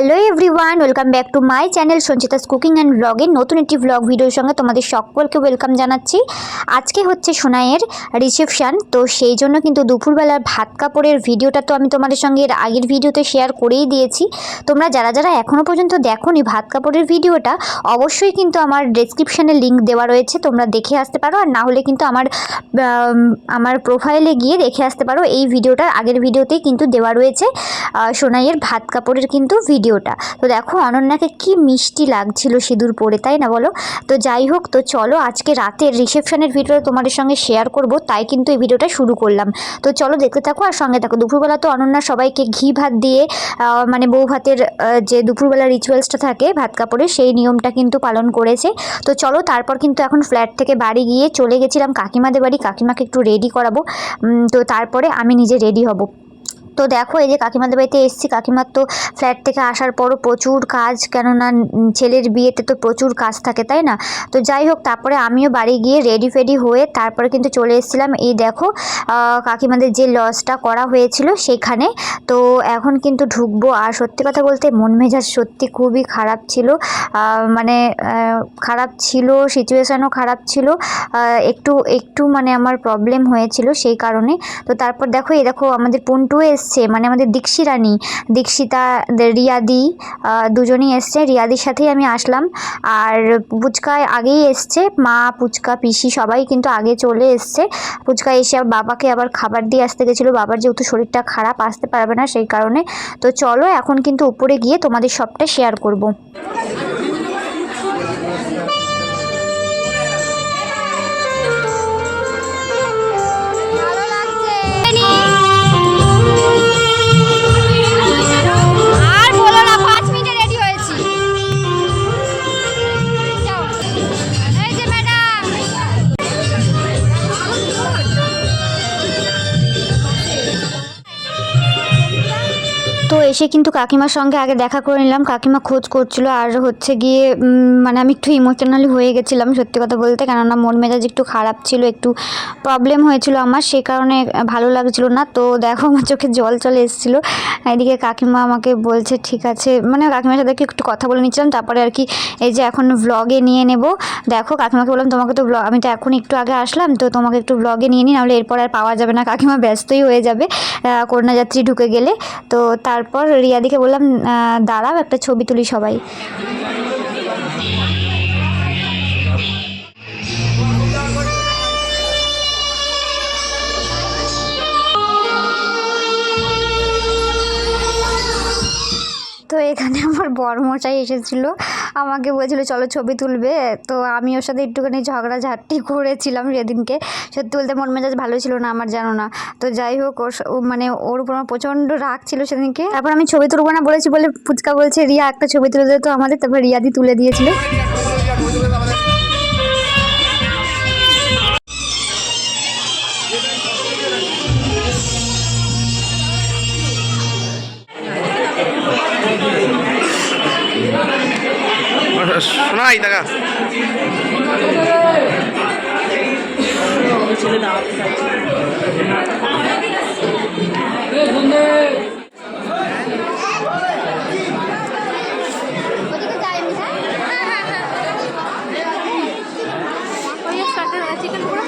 Hello everyone welcome back to my channel Sanchita's cooking and ব্লগের নতুন একটি blog ভিডিওর সঙ্গে তোমাদের সকলকে ওয়েলকাম জানাচ্ছি। আজকে হচ্ছে সোনাইয়ের রিসেপশান তো সেই জন্য কিন্তু দুপুরবেলার ভাত কাপড়ের ভিডিওটা তো আমি তোমাদের সঙ্গে এর আগের ভিডিওতে শেয়ার করেই দিয়েছি। তোমরা যারা যারা এখনও পর্যন্ত দেখোনি ভাত কাপড়ের ভিডিওটা অবশ্যই কিন্তু আমার ডেসক্রিপশানে লিঙ্ক দেওয়া রয়েছে, তোমরা দেখে আসতে পারো। আর না হলে কিন্তু আমার আমার প্রোফাইলে গিয়ে দেখে আসতে পারো। এই ভিডিওটার আগের ভিডিওতেই কিন্তু দেওয়া রয়েছে। সোনাইয়ের ভাত কাপড়ের কিন্তু ভিডিওটা। তো দেখো অনন্যাকে কি মিষ্টি লাগছিল সিঁদুর পরে, তাই না বলো? তো যাই হোক, তো চলো আজকে রাতের রিসেপশনের ভিডিওটা তোমাদের সঙ্গে শেয়ার করব, তাই কিন্তু এই ভিডিওটা শুরু করলাম। তো চলো দেখতে থাকো আর সঙ্গে থাকো। দুপুরবেলা তো অনন্যা সবাইকে ঘি ভাত দিয়ে মানে বউ ভাতের যে দুপুরবেলা রিচুয়ালসটা থাকে, ভাত কাপড়ে সেই নিয়মটা কিন্তু পালন করেছে। তো চলো তারপর কিন্তু এখন ফ্ল্যাট থেকে বাড়ি গিয়ে চলে গেছিলাম কাকিমাদের বাড়ি। কাকিমাকে একটু রেডি করাবো। তো তারপরে আমি নিজে রেডি হব। তো দেখো, এই যে কাকিমাদের বাড়িতে এসেছি। কাকিমার তো ফ্ল্যাট থেকে আসার পরও প্রচুর কাজ, কেননা ছেলের বিয়েতে তো প্রচুর কাজ থাকে, তাই না? তো যাই হোক, তারপরে আমিও বাড়ি গিয়ে রেডি ফেডি হয়ে তারপরে কিন্তু চলে এসেছিলাম। এই দেখো কাকিমাদের যে লজটা করা হয়েছিল সেখানে তো এখন কিন্তু ঢুকবো। আর সত্যি কথা বলতে মন মেজাজ সত্যি খুবই খারাপ ছিল। মানে খারাপ ছিল সিচুয়েশানও খারাপ ছিল। একটু একটু মানে আমার প্রবলেম হয়েছিল সেই কারণে। তো তারপর দেখো, এই দেখো, আমাদের পুন্টু এসছে। মানে আমাদের দীক্ষি রানী, দীক্ষিতা রিয়াদি দুজনেই এসছে। রিয়াদির সাথেই আমি আসলাম। আর পুচকা আগেই এসছে। মা, পুচকা, পিসি সবাই কিন্তু আগে চলে এসছে। পুচকা এসে বাবাকে আবার খাবার দিয়ে আসতে গেছিল। বাবার যেহেতু শরীরটা খারাপ, আসতে পারবে না সেই কারণে। তো চলো, এখন কিন্তু উপরে গিয়ে তোমাদের সবটা শেয়ার করব। এসে কিন্তু কাকিমার সঙ্গে আগে দেখা করে নিলাম। কাকিমা খোঁজ করছিল আর হচ্ছে গিয়ে মানে আমি একটু ইমোশনালি হয়ে গেছিলাম সত্যি কথা বলতে। কেননা মন মেজাজ একটু খারাপ ছিল, একটু প্রবলেম হয়েছিল আমার, সেই কারণে ভালো লাগছিল না। তো দেখো, আমার চোখে জল চলে এসেছিল। এদিকে কাকিমা আমাকে বলছে, ঠিক আছে। মানে কাকিমার সাথে একটু কথা বলে নিচ্ছিলাম। তারপরে আর কি এই যে এখন ব্লগে নিয়ে নেব। দেখো, কাকিমাকে বললাম, তোমাকে তো ব্লগ আমি তো এখন একটু আগে আসলাম, তো তোমাকে একটু ব্লগে নিয়ে নিই, নাহলে এরপর আর পাওয়া যাবে না। কাকিমা ব্যস্তই হয়ে যাবে। কন্যাযাত্রী ঢুকে গেলে। তো তারপর রিয়াদিকে বললাম দাঁড়াও একটা ছবি তুলি সবাই। এখানে আমার বরমশাই এসেছিল। আমাকে বলছিল, চলো ছবি তুলবে। তো আমি ওর সাথে একটুখানি ঝগড়া ঝগড়াঝাটি করেছিলাম সেদিনকে। সত্যি বলতে মন মেজাজ ভালো ছিল না আমার, জানো না। তো যাই হোক, ওর মানে ওর উপর আমার প্রচণ্ড রাগ ছিল সেদিনকে। তারপর আমি ছবি তুলবো না বলেছি বলে ফুচকা বলছে, রিয়া, একটা ছবি তুলে তো আমাদের তারপর রিয়াদি তুলে দিয়েছিল।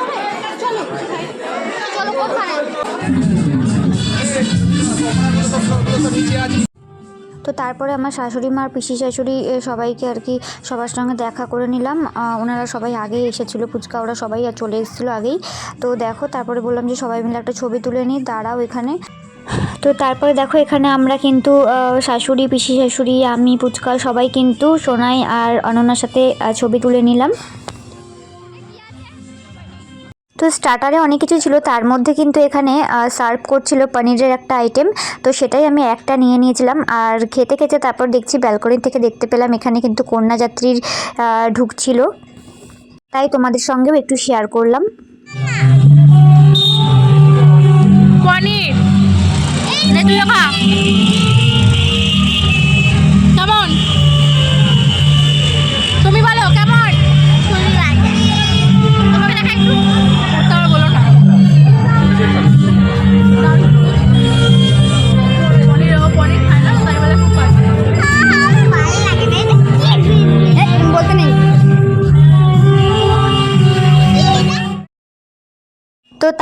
হবে চলো চলো কোথায় তো তারপরে আমার শাশুড়ি মা আর পিসি শাশুড়ি সবাইকে আর কি সবার সঙ্গে দেখা করে নিলাম। ওনারা সবাই আগেই এসেছিল, ফুচকা ওরা সবাই আর চলে এসেছিল আগেই। তো দেখো, তারপরে বললাম যে সবাই মিলে একটা ছবি তুলে নিই, দাঁড়াও এখানে। তো তারপরে দেখো, এখানে আমরা কিন্তু শাশুড়ি, পিসি শাশুড়ি, আমি পুচকা সবাই কিন্তু সোনাই আর অনন্যার সাথে ছবি তুলে নিলাম। তো স্টার্টারে অনেক কিছু ছিল। তার মধ্যে কিন্তু এখানে সার্ভ করছিল পনিরের একটা আইটেম তো সেটাই আমি একটা নিয়ে নিয়েছিলাম। আর খেতে খেতে তারপর দেখছি ব্যালকনি থেকে দেখতে পেলাম এখানে কিন্তু কন্যাযাত্রীর ঢুকছিল। তাই তোমাদের সঙ্গেও একটু শেয়ার করলাম। পনির।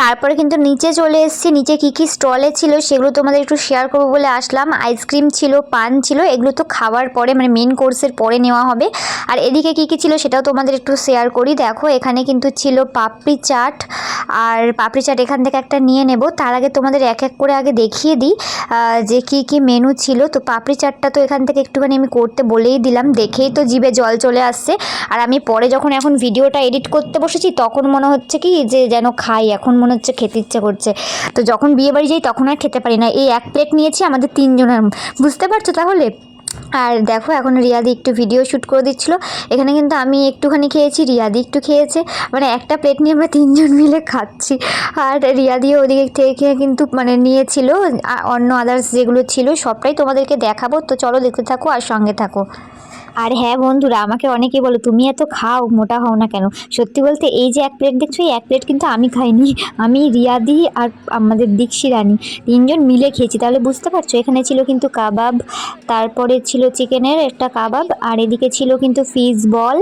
তারপরে কিন্তু নিচে চলে এসেছি। নিচে কী কী স্টলে ছিল সেগুলো তোমাদের একটু শেয়ার করব বলে আসলাম। আইসক্রিম ছিল, পান ছিল, এগুলো তো খাওয়ার পরে মানে মেন কোর্সের পরে নেওয়া হবে। আর এদিকে কী কী ছিল সেটাও তোমাদের একটু শেয়ার করি। দেখো, এখানে কিন্তু ছিল পাপড়ি চাট, আর পাপড়ি চাট এখান থেকে একটা নিয়ে নেব। তার আগে তোমাদের এক এক করে আগে দেখিয়ে দিই যে কী কী মেনু ছিল। তো পাপড়ি চাটটা তো এখান থেকে একটুখানি আমি করতে বলেই দিলাম। দেখেই তো জিভে জল চলে আসছে। আর আমি পরে যখন এখন ভিডিওটা এডিট করতে বসেছি, তখন মনে হচ্ছে কি যে যেন খাই। এখন হচ্ছে খেতে ইচ্ছে করছে। তো যখন বিয়ে বাড়ি যাই তখন আর খেতে পারি না। এই এক প্লেট নিয়েছি আমাদের তিনজনের। বুঝতে পারছ তাহলে? আর দেখো এখন রিয়াদি একটু ভিডিও শ্যুট করে দিচ্ছিল। এখানে কিন্তু আমি একটুখানি খেয়েছি, রিয়াদি একটু খেয়েছে। মানে একটা প্লেট নিয়ে আমরা তিনজন মিলে খাচ্ছি। আর রিয়াদিও ওদিকে থেকে কিন্তু মানে নিয়েছিল অন্য আদার্স যেগুলো ছিল সবটাই তোমাদেরকে দেখাবো। তো চলো দেখতে থাকো আর সঙ্গে থাকো। আর হ্যাঁ বন্ধুরা, আমাকে অনেকে বলো, তুমি এত খাও, মোটা হও না কেন? সত্যি বলতে, এই যে এক প্লেট দেখছ, এই এক প্লেট কিন্তু আমি খাইনি। আমি রিয়াদি আর আমাদের দীক্ষি রানী, তিনজন মিলে খেয়েছি। তাহলে বুঝতে পারছ, এখানে ছিল কিন্তু কাবাব, তারপরে ছিল চিকেনের একটা কাবাব, আর এদিকে ছিল কিন্তু ফিশ বল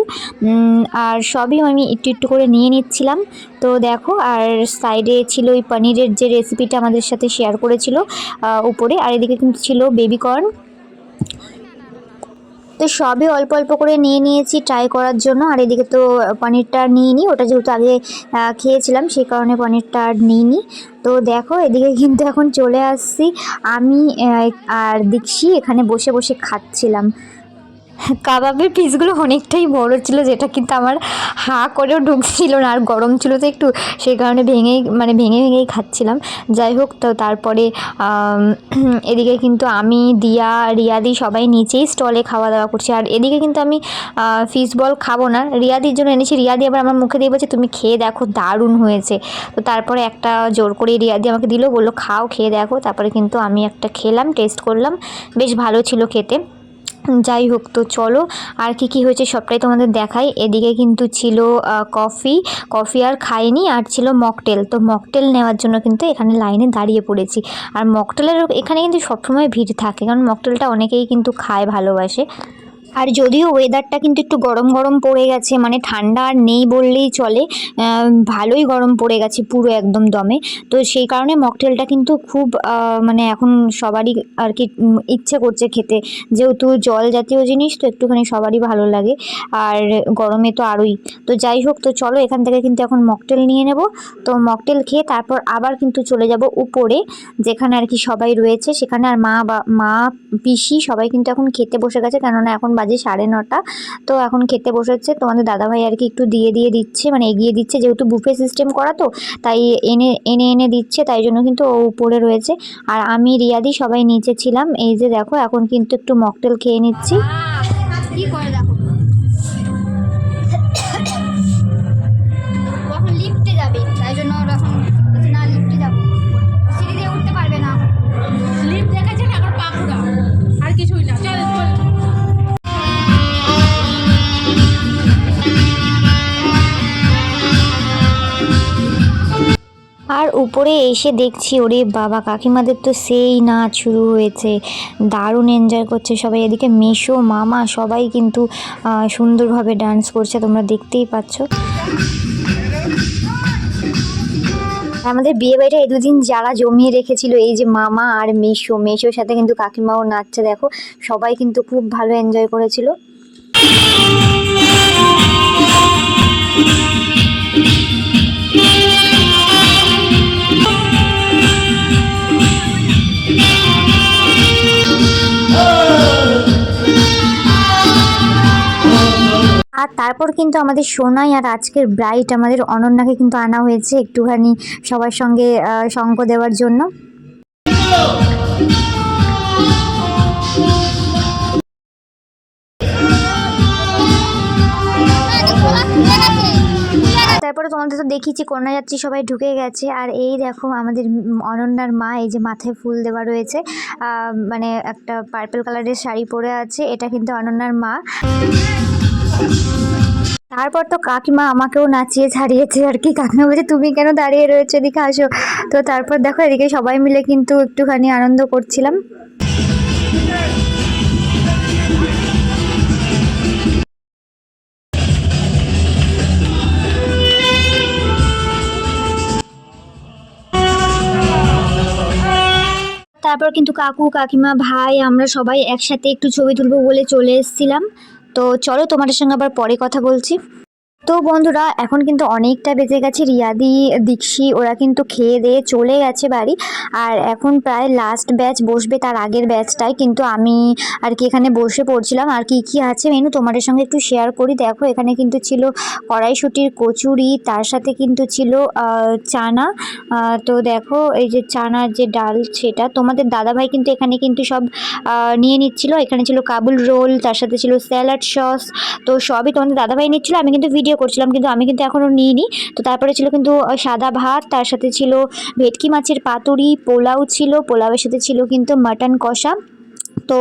আর সবই আমি একটু একটু করে নিয়ে নিচ্ছিলাম। তো দেখো, আর সাইডে ছিল ওই পনিরের যে রেসিপিটা আমাদের সাথে শেয়ার করেছিল উপরে, আর এদিকে কিন্তু ছিল বেবি কর্ন তো সবই অল্প অল্প করে নিয়ে নিয়েছি ট্রাই করার জন্য। আর এদিকে তো পনিরটা নিয়ে নিই ওটা যেহেতু আগে খেয়েছিলাম সেই কারণে পনিরটা আর নিইনি। তো দেখো, এদিকে কিন্তু এখন চলে আসছি। আমি আর দীক্ষি এখানে বসে বসে খাচ্ছিলাম। কাবাবের পিসগুলো অনেকটাই বড় ছিল, যেটা কিন্তু আমার হা করেও ঢুকছিল না, আর গরম ছিল তো একটু, সেই কারণে ভেঙেই মানে ভেঙে ভেঙেই খাচ্ছিলাম। যাই হোক, তো তারপরে এদিকে কিন্তু আমি, দিয়া, রিয়াদি সবাই নিচেই স্টলে খাওয়া দাওয়া করছি। আর এদিকে কিন্তু আমি ফিশ বল খাব না। রিয়াদির জন্য এনেছি, রিয়াদি আবার আমার মুখে দিয়ে বলছে, তুমি খেয়ে দেখো, দারুণ হয়েছে। তো তারপরে একটা জোর করে রিয়াদি আমাকে দিল, বলল, খাও, খেয়ে দেখো। তারপরে কিন্তু আমি একটা খেলাম টেস্ট করলাম। বেশ ভালো ছিল খেতে। যাই হোক তো চলো, আর কি কি হয়েছে সবটাই তোমাদের দেখাই। এদিকে কিন্তু ছিল কফি কফি আর খাইনি, আর ছিল মকটেল। তো মকটেল নেওয়ার জন্য কিন্তু এখানে লাইনে দাঁড়িয়ে পড়েছি। আর মকটেলের এখানে কিন্তু সবসময় ভিড় থাকে, কারণ মকটেলটা অনেকেই কিন্তু খায়, ভালোবাসে। আর যদিও ওয়েদারটা কিন্তু একটু গরম গরম পড়ে গেছে মানে ঠান্ডা আর নেই বললেই চলে ভালোই গরম পড়ে গেছে পুরো একদম দমে। তো সেই কারণে মকটেলটা কিন্তু খুব মানে এখন সবারই আর কি ইচ্ছে করছে খেতে। যেহেতু জল জাতীয় জিনিস, তো একটুখানি সবারই ভালো লাগে। আর গরমে তো আরোই। তো যাই হোক, তো চলো এখান থেকে কিন্তু এখন মকটেল নিয়ে নেব। তো মকটেল খেয়ে তারপর আবার কিন্তু চলে যাব উপরে, যেখানে আর কি সবাই রয়েছে। সেখানে আর মা বা, মা, পিসি সবাই কিন্তু এখন খেতে বসে গেছে, কেননা এখন বাজে সাড়ে নটা। তো এখন খেতে বসেছে। তোমাদের দাদাভাই আর কি একটু দিয়ে দিয়ে দিচ্ছে মানে এগিয়ে দিচ্ছে। যেহেতু বুফে সিস্টেম করা তো, তাই এনে এনে এনে দিচ্ছে। তাই জন্য কিন্তু ও উপরে রয়েছে। আর আমি, রিয়াদি সবাই নিচে ছিলাম। এই যে দেখো, এখন কিন্তু একটু মকটেল খেয়ে নিচ্ছি। কি করে উপরে এসে দেখছি, ওরে বাবা, কাকিমাদের তো সেই নাচ শুরু হয়েছে। দারুণ এনজয় করছে সবাই। এদিকে মেশো, মামা সবাই কিন্তু সুন্দরভাবে ডান্স করছে, তোমরা দেখতেই পাচ্ছ। আমাদের বিয়ে বাড়িটা এই দুদিন যারা জমিয়ে রেখেছিল, এই যে মামা আর মেশো, মেশোর সাথে কিন্তু কাকিমাও নাচছে, দেখো। সবাই কিন্তু খুব ভালো এনজয় করেছিল। আর তারপর কিন্তু আমাদের সোনাই আর আজকের ব্রাইট আমাদের অনন্যাকে কিন্তু আনা হয়েছে একটুখানি সবার সঙ্গে সঙ্গ দেওয়ার জন্য। তারপরে তোমাদের তো দেখিয়েছি কন্যা যাত্রী সবাই ঢুকে গেছে। আর এই দেখো আমাদের অনন্যার মা, এই যে মাথায় ফুল দেওয়া রয়েছে। মানে একটা পার্পল কালারের শাড়ি পরে আছে, এটা কিন্তু অনন্যার মা। তারপর তো কাকিমা আমাকেও নাচিয়ে ছাড়িয়েছে আর কি। কাকিমা বলছে, তুমি কেন দাঁড়িয়ে রয়েছে? এদিকে আসো। তো তারপর দেখো, এদিকে সবাই মিলে কিন্তু একটুখানি আনন্দ করছিলাম। তারপর কিন্তু কাকু, কাকিমা, ভাই, আমরা সবাই একসাথে একটু ছবি তুলবো বলে চলে এসেছিলাম। তো চলো তোমাদের সঙ্গে আবার পরে কথা বলছি। তো বন্ধুরা, এখন কিন্তু অনেকটা বেজে গেছে। রিয়াদি, দীক্ষি, ওরা কিন্তু খেয়ে দিয়ে চলে গেছে বাড়ি। আর এখন প্রায় লাস্ট ব্যাচ বসবে তার আগের ব্যাচটাই কিন্তু আমি আর কি এখানে বসে পড়ছিলাম। আর কি কি আছে মেনু তোমাদের সঙ্গে একটু শেয়ার করি। দেখো, এখানে কিন্তু ছিল কড়াইশুটির কচুরি, তার সাথে কিন্তু ছিল চানা। তো দেখো, এই যে চানার যে ডাল সেটা তোমাদের দাদাভাই কিন্তু এখানে কিন্তু সব নিয়ে নিচ্ছিল। এখানে ছিল কাবুল রোল, তার সাথে ছিল স্যালাড সস তো সবই তোমাদের দাদাভাই নিচ্ছিল। আমি কিন্তু ভিডিও করছিলাম, কিন্তু আমি কিন্তু এখনও নিইনি। তো তারপরে ছিল কিন্তু সাদা ভাত, তার সাথে ছিল ভেটকি মাছের পাতুড়ি পোলাও ছিল, পোলাওয়ের সাথে ছিল কিন্তু মাটন কষা। তো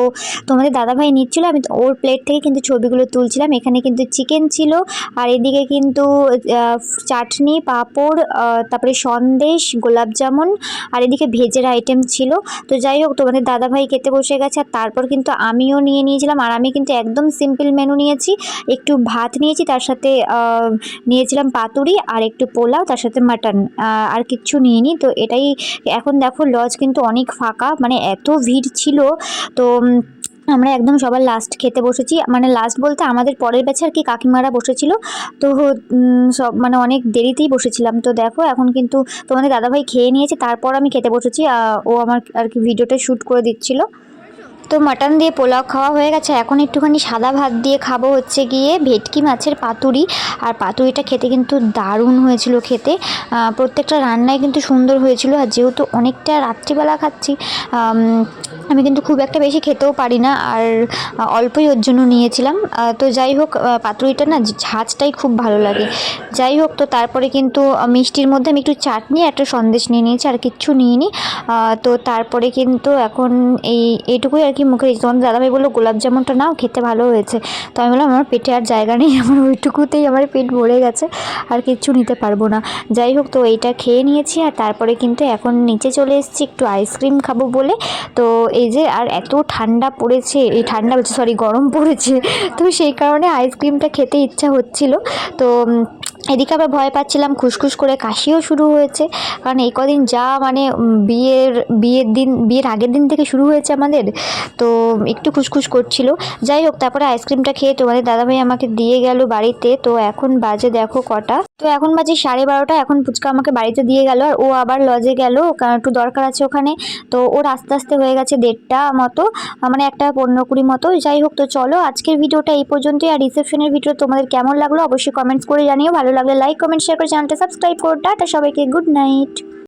তোমাদের দাদাভাই নিচ্ছিল, আমি ওর প্লেট থেকে কিন্তু ছবিগুলো তুলছিলাম। এখানে কিন্তু চিকেন ছিল, আর এদিকে কিন্তু চাটনি, পাঁপড় তারপরে সন্দেশ, গোলাপ জামুন, আর এদিকে ভেজের আইটেম ছিল। তো যাই হোক, তোমাদের দাদাভাই খেতে বসে গেছে, আর তারপর কিন্তু আমিও নিয়ে নিয়েছিলাম, আর আমি কিন্তু একদম সিম্পল মেনু নিয়েছি। একটু ভাত নিয়েছি, তার সাথে নিয়েছিলাম পাতুরি, আর একটু পোলাও, তার সাথে মাটন আর কিচ্ছু নিইনি। তো এটাই, এখন দেখো লজ কিন্তু অনেক ফাঁকা মানে এত ভিড় ছিল, তো উম, আমরা একদম সবার লাস্ট খেতে বসেছি। মানে লাস্ট বলতে আমাদের পরের ব্যাচে আর কি কাকিমারা বসেছিল? তো সব মানে অনেক দেরিতেই বসেছিলাম। তো দেখো এখন কিন্তু তোমাদের দাদাভাই খেয়ে নিয়েছে তারপর আমি খেতে বসেছি। ও আমার আর কি ভিডিওটা শ্যুট করে দিচ্ছিল। তো মাটন দিয়ে পোলাও খাওয়া হয়ে গেছে। এখন একটুখানি সাদা ভাত দিয়ে খাব হচ্ছে গিয়ে ভেটকি মাছের পাতুরি। আর পাতুরিটা খেতে কিন্তু দারুণ হয়েছিল খেতে। প্রত্যেকটা রান্নাই কিন্তু সুন্দর হয়েছিল। আর যেহেতু অনেকটা রাত্রিবেলা খাচ্ছি আম, কিন্তু খুব একটা বেশি খেতেও পারি না আর অল্পই ওর জন্য নিয়েছিলাম। তো যাই হোক পাতুরিটা না ঝাঁচটাই খুব ভালো লাগে। যাই হোক তো তারপরে কিন্তু মিষ্টির মধ্যে আমি একটু চাটনি একটা সন্দেশ নিয়ে নিয়েছি আর কিচ্ছু নিইনি। তো তারপরে কিন্তু এখন এই এইটুকুই আর কি মুখে তোমাদের দাদাভাই বলল গোলাপ জামুনটা নাও খেতে ভালো হয়েছে। তো আমি বললাম আমার পেটে আর জায়গা নেই আমার ওইটুকুতেই আমার পেট ভরে গেছে আর কিচ্ছু নিতে পারব না। যাই হোক তো এইটা খেয়ে নিয়েছি আর তারপরে কিন্তু এখন নিচে চলে এসেছি একটু আইসক্রিম খাব বলে। তো এই যে আর এত ঠান্ডা পড়েছে, এই ঠান্ডা বলছে সরি গরম পড়েছে, তো সেই কারণে আইসক্রিমটা খেতে ইচ্ছা হচ্ছিল। তো এদিকে আবার ভয় পাচ্ছিলাম খুসখুস করে কাশিও শুরু হয়েছে। কারণ এই কদিন যা মানে বিয়ের বিয়ের দিন, বিয়ের আগের দিন থেকে শুরু হয়েছে আমাদের, তো একটু খুসখুস করছিল। যাই হোক, তারপরে আইসক্রিমটা খেয়ে তোমাদের দাদাভাই আমাকে দিয়ে গেল বাড়িতে। তো এখন বাজে দেখো কটা। তো এখন বাজে সাড়ে বারোটা, এখন ফুচকা আমাকে বাড়িতে দিয়ে গেল, আর ও আবার লজে গেল, কারণ একটু দরকার আছে ওখানে। তো ওর আস্তে আস্তে হয়ে গেছে দেড়টা মতো মানে একটা পনেরো কুড়ি মতো। যাই হোক, তো চলো আজকের ভিডিওটা এই পর্যন্তই, আর রিসেপশনের ভিডিও তোমাদের কেমন লাগল অবশ্যই কমেন্টস করে জানিও লাগলে লাইক কমেন্ট শেয়ার করে চ্যানেলটা সাবস্ক্রাইব করো। টাটা সবাইকে গুড নাইট